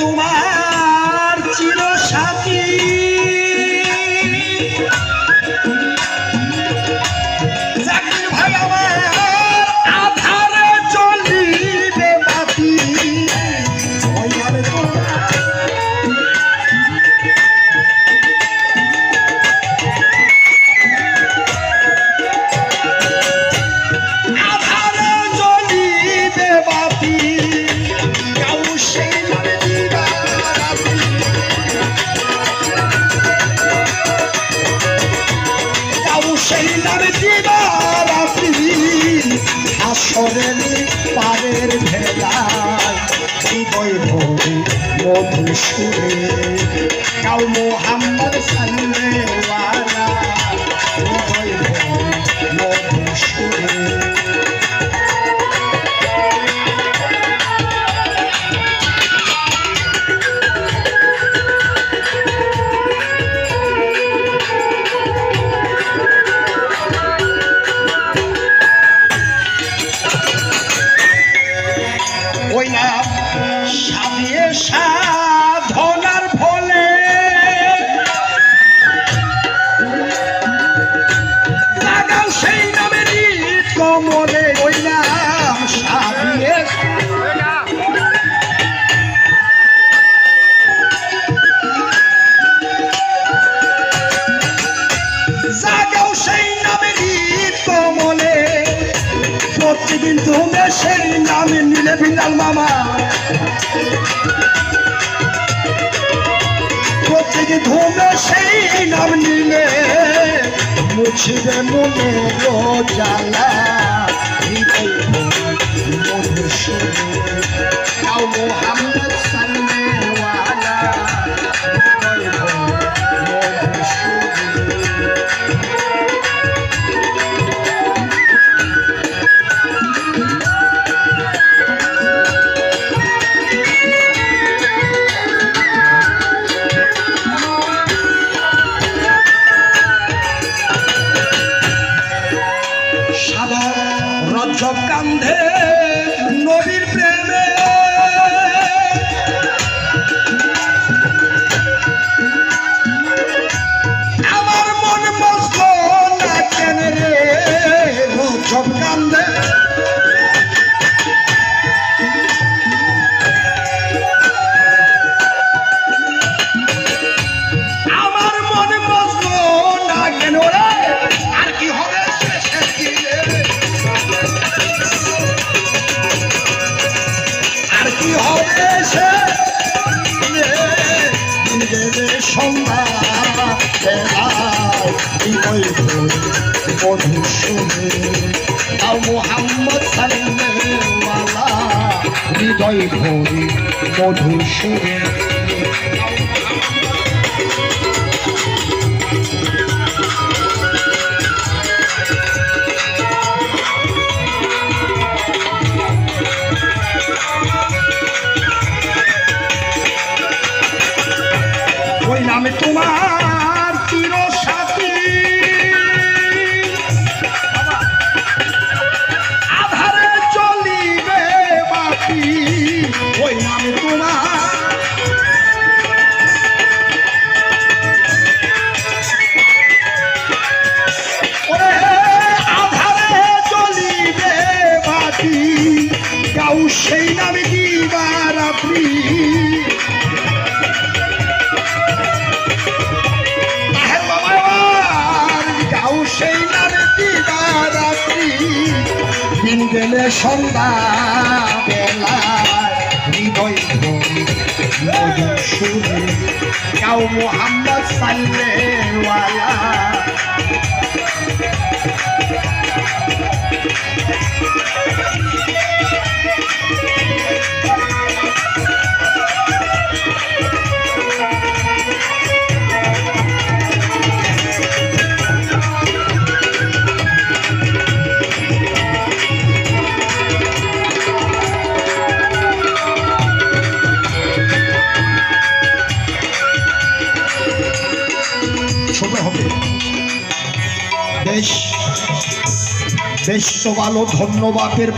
তোমার আসরের পারের ভেলায় হৃদয় ভরে মধুর সুরে কাউ মোহাম্মদ সাল্লেওয়ালা প্রতিদিন দেশের নামে নিলে বিলাল মামা। প্রতিদিন ধুমে সেই নাম নিলে মুছিবে মনে জ্বালা মধুসূদন মোহাম্মদ রজ্জব কান্ধে নবীর প্রেমে দেবে সন্ধ্যা মধু শুনে তাও মোহাম্মদ সাল্লাল্লাহ হৃদয় ভরে মধু শুনে ওই নামে তোমার চির সাথী আধারে চলিবে বাতি, ওই নামে তোমার। সেই নামে দিবারাত্রি আহে দিন গেলে সন্ধ্যা বেলা হৃদয় সুরে। গাও মোহাম্মদ সাল্লেওয়ালা বেশ ভালো ধন্যবাদের